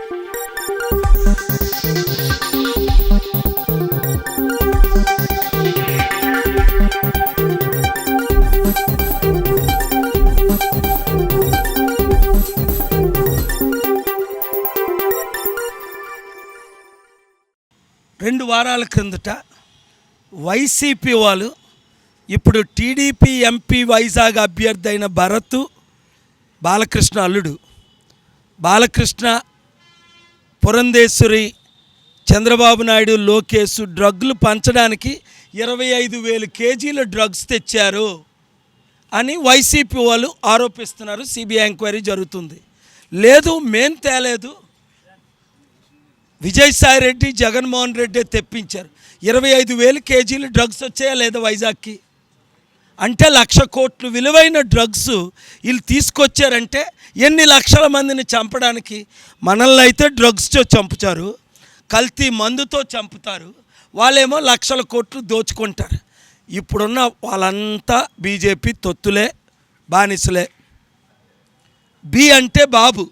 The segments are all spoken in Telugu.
రెండు వారాల క్రిందట వైసీపీ వాళ్ళు ఇప్పుడు టీడీపీ ఎంపీ వైజాగ్ అభ్యర్థి అయిన భరత్ బాలకృష్ణ అల్లుడు. బాలకృష్ణ పురంధేశ్వరి చంద్రబాబు నాయుడు లోకేష్ డ్రగ్లు పంచడానికి ఇరవై ఐదు వేలు కేజీల డ్రగ్స్ తెచ్చారు అని వైసీపీ వాళ్ళు ఆరోపిస్తున్నారు. సిబిఐ ఎంక్వైరీ జరుగుతుంది. లేదు మేం తేలేదు. విజయసాయి రెడ్డి జగన్మోహన్ రెడ్డి తెప్పించారు. ఇరవై ఐదు వేలు కేజీలు డ్రగ్స్ వచ్చాయా లేదా వైజాగ్కి? అంటే లక్ష కోట్లు విలువైన డ్రగ్స్ వీళ్ళు తీసుకొచ్చారంటే ఎన్ని లక్షల మందిని చంపడానికి మనల్ని అయితే డ్రగ్స్తో చంపుతారు కల్తీ మందుతో చంపుతారు వాళ్ళేమో లక్షల కోట్లు దోచుకుంటారు. ఇప్పుడున్న వాళ్ళంతా బీజేపీ తొత్తులే బానిసలే. బి అంటే బాబు.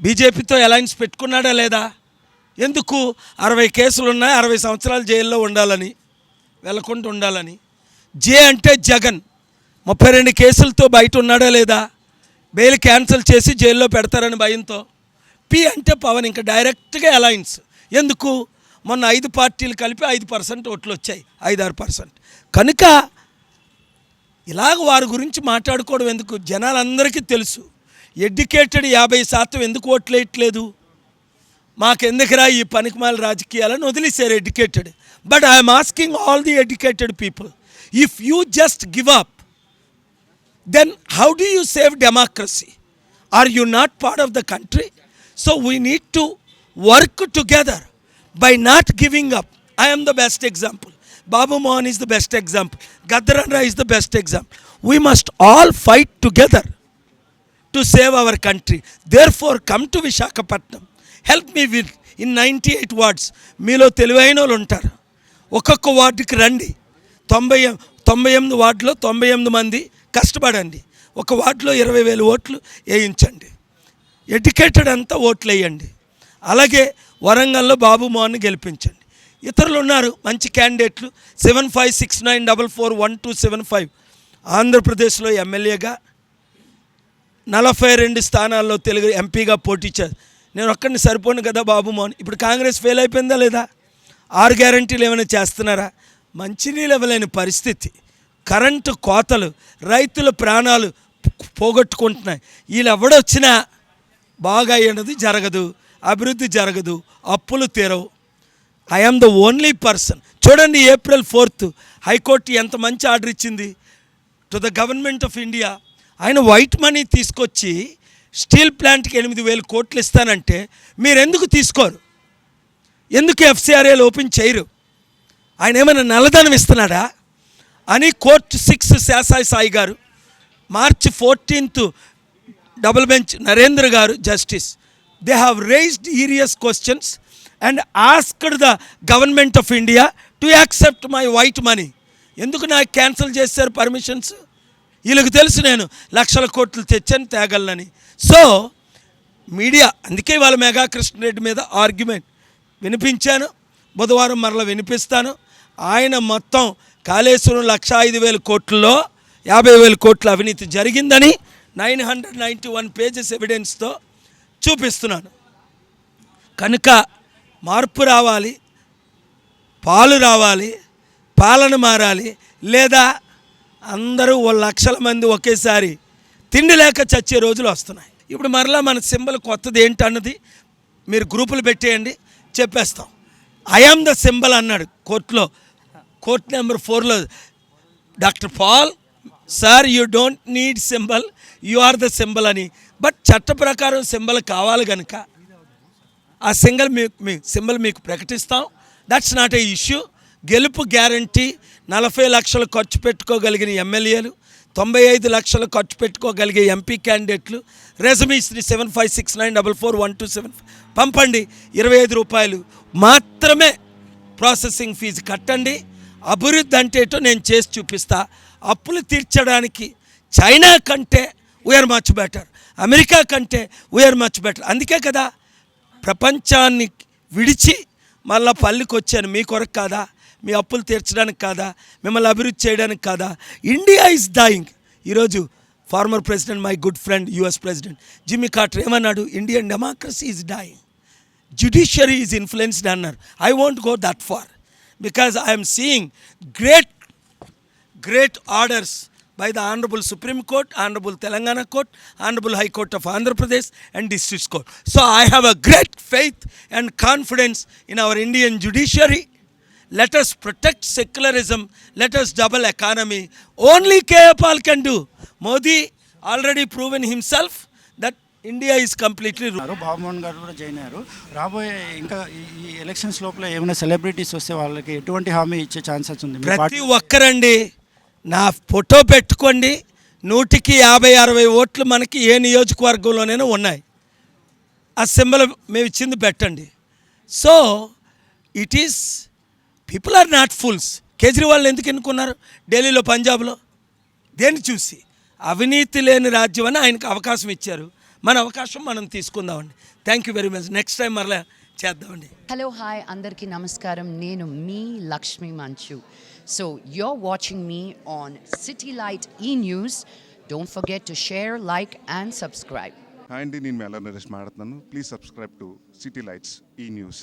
బీజేపీతో అలయన్స్ పెట్టుకున్నాడా లేదా? ఎందుకు? అరవై కేసులు ఉన్నాయి అరవై సంవత్సరాలు జైల్లో ఉండాలని వెళ్ళకుండా ఉండాలని. జే అంటే జగన్. ముప్పై రెండు కేసులతో బయట ఉన్నాడా లేదా? బెయిల్ క్యాన్సిల్ చేసి జైల్లో పెడతారని భయంతో. పి అంటే పవన్ ఇంకా డైరెక్ట్గా అలయన్స్. ఎందుకు? మొన్న ఐదు పార్టీలు కలిపి ఐదు పర్సెంట్ ఓట్లు వచ్చాయి. ఐదారు పర్సెంట్. కనుక ఇలాగ వారి గురించి మాట్లాడుకోవడం ఎందుకు? జనాలందరికీ తెలుసు. ఎడ్యుకేటెడ్ యాభై శాతం ఎందుకు ఓట్లేయట్లేదు మాకెందుకురా ఈ పనికిమాల రాజకీయాలను వదిలేశారు educated. But I'm asking all the educated people. If you just give up then how do you save democracy? Are you not part of the country? So we need to work together by not giving up. I am the best example. Babu Mohan is the best example. Gaddaranda is the best example. We must all fight together to save our country. Therefore, come to Visakhapatnam. Help me with in 98 wards. మీలో తెలివైన వాళ్ళు ఉంటారు ఒక్కొక్క వార్డుకి రండి తొంభై తొంభై ఎనిమిది వార్డులో తొంభై ఎనిమిది మంది కష్టపడండి. ఒక వార్డులో ఇరవై వేలు ఓట్లు వేయించండి. ఎడ్యుకేటెడ్ అంతా ఓట్లు వేయండి. అలాగే వరంగల్లో బాబు మోహన్ గెలిపించండి. ఇతరులు ఉన్నారు మంచి క్యాండిడేట్లు. Seven five six nine double four one two seven five. ఆంధ్రప్రదేశ్లో ఎమ్మెల్యేగా నలభై రెండు స్థానాల్లో తెలుగు ఎంపీగా పోటీ చే నేను ఒక్కడిని సరిపోను కదా బాబు మోహన్? ఇప్పుడు కాంగ్రెస్ ఫెయిల్ అయిపోయిందా లేదా? ఆరు గ్యారంటీలు ఏమైనా చేస్తున్నారా? మంచినీళ్ళు ఇవ్వలేని పరిస్థితి. కరెంటు కోతలు రైతుల ప్రాణాలు పోగొట్టుకుంటున్నాయి. వీళ్ళు ఎవడొచ్చినా బాగా అయ్యేది జరగదు అభివృద్ధి జరగదు అప్పులు తీరవు. ఐఎమ్ ద ఓన్లీ పర్సన్ చూడండి ఏప్రిల్ ఫోర్త్ హైకోర్టు ఎంత మంచి ఆర్డర్ ఇచ్చింది. To the government of India ఆయన వైట్ మనీ తీసుకొచ్చి స్టీల్ ప్లాంట్కి ఎనిమిది వేలు కోట్లు ఇస్తానంటే మీరు ఎందుకు తీసుకోరు? ఎందుకు ఎఫ్సిఆర్ఏలు ఓపెన్ చేయరు? ఆయన ఏమైనా నల్లధనం ఇస్తున్నాడా? అని కోర్టు సిక్స్ శాసాయి సాయి గారు March fourteenth double bench Narendra గారు justice they have raised serious questions and asked the government of India to accept my white money ఎందుకు నాకు క్యాన్సిల్ చేశారు పర్మిషన్స్ వీళ్ళకి తెలుసు నేను లక్షల కోట్లు తెచ్చాను తేగలనని. సో మీడియా అందుకే వాళ్ళ మెగా కృష్ణరెడ్డి మీద ఆర్గ్యుమెంట్ వినిపించాను బుధవారం మరలా వినిపిస్తాను. ఆయన మొత్తం కాళేశ్వరం లక్ష ఐదు వేల కోట్లలో యాభై వేల కోట్ల అవినీతి జరిగిందని nine hundred ninety one pages ఎవిడెన్స్తో చూపిస్తున్నాను. కనుక మార్పు రావాలి పాలు రావాలి పాలన మారాలి లేదా అందరూ ఓ లక్షల మంది ఒకేసారి తిండి లేక చచ్చే రోజులు వస్తున్నాయి. ఇప్పుడు మరలా మన సింబల్ కొత్తది ఏంటన్నది మీరు గ్రూపులు పెట్టేయండి చెప్పేస్తాం. ఐఆమ్ ద సింబల్ అన్నాడు కోర్టులో కోర్ట్ నెంబర్ ఫోర్లో doctor Paul sir you don't need symbol you are the symbol అని. బట్ చట్ట ప్రకారం సింబల్ కావాలి కనుక ఆ సింగల్ మీ మీ సింబల్ మీకు ప్రకటిస్తాం. దట్స్ నాట్ ఏ ఇష్యూ గెలుపు గ్యారంటీ నలభై లక్షలు ఖర్చు పెట్టుకోగలిగిన ఎమ్మెల్యేలు తొంభై ఐదు లక్షలు ఖర్చు పెట్టుకోగలిగే ఎంపీ క్యాండిడేట్లు రెజమీస్ని seven five six nine double four one two seven పంపండి ఇరవై ఐదు రూపాయలు మాత్రమే ప్రాసెసింగ్ ఫీజు కట్టండి. అభివృద్ధి అంటే ఏటో నేను చేసి చూపిస్తా. అప్పులు తీర్చడానికి చైనా కంటే we are much better America కంటే వీఆర్ మచ్ బెటర్ అందుకే కదా ప్రపంచాన్ని విడిచి మళ్ళా పల్లికి వచ్చాను. మీ కొరకు కాదా? మీ అప్పులు తీర్చడానికి కాదా? మిమ్మల్ని అభివృద్ధి చేయడానికి కాదా? ఇండియా ఇస్ డైయింగ్ ఈరోజు former president my good friend US president Jimmy Carter ఏమన్నాడు? Indian democracy is dying judiciary is influenced అన్నారు. I won't go that far because I am seeing great, great orders by the Honorable Supreme Court, Honorable Telangana Court, Honorable High Court of Andhra Pradesh, and District Court. So I have a great faith and confidence in our Indian judiciary. Let us protect secularism. Let us double economy. Only KPL can do. Modi already proven himself that completely ru- ఉన్నారు బాబుమోహన్ గారు కూడా జాయిన్ అయ్యారు. రాబోయే ఇంకా ఈ- ఎలక్షన్స్ లోపల ఏమైనా సెలబ్రిటీస్ వస్తే వాళ్ళకి ఎటువంటి హామీ ఇచ్చే ఛాన్సెస్ ఉంది? ప్రతి ఒక్కరండి నా ఫోటో పెట్టుకోండి. నూటికి యాభై అరవై ఓట్లు మనకి ఏ నియోజకవర్గంలోనైనా ఉన్నాయి. ఆ సింబల్ మేము ఇచ్చింది పెట్టండి. So it is people are not fools Kejriwal ఎందుకు ఎన్నుకున్నారు? ఢిల్లీలో పంజాబ్లో? దేన్ని చూసి? అవినీతి లేని రాజ్యం అని ఆయనకు అవకాశం ఇచ్చారు. మన అవకాశం మనం తీసుకుందామండి. Thank you very much next time మరలా చేద్దామండి. హలో హాయ్ అందరికీ నమస్కారం. నేను మీ Lakshmi Manchu. So you're watching me on City Light E News don't forget to share like and subscribe hi అండి నేను మెల్ల నరేష్ మాట్లాడుతున్నాను. Please subscribe to City Lights E News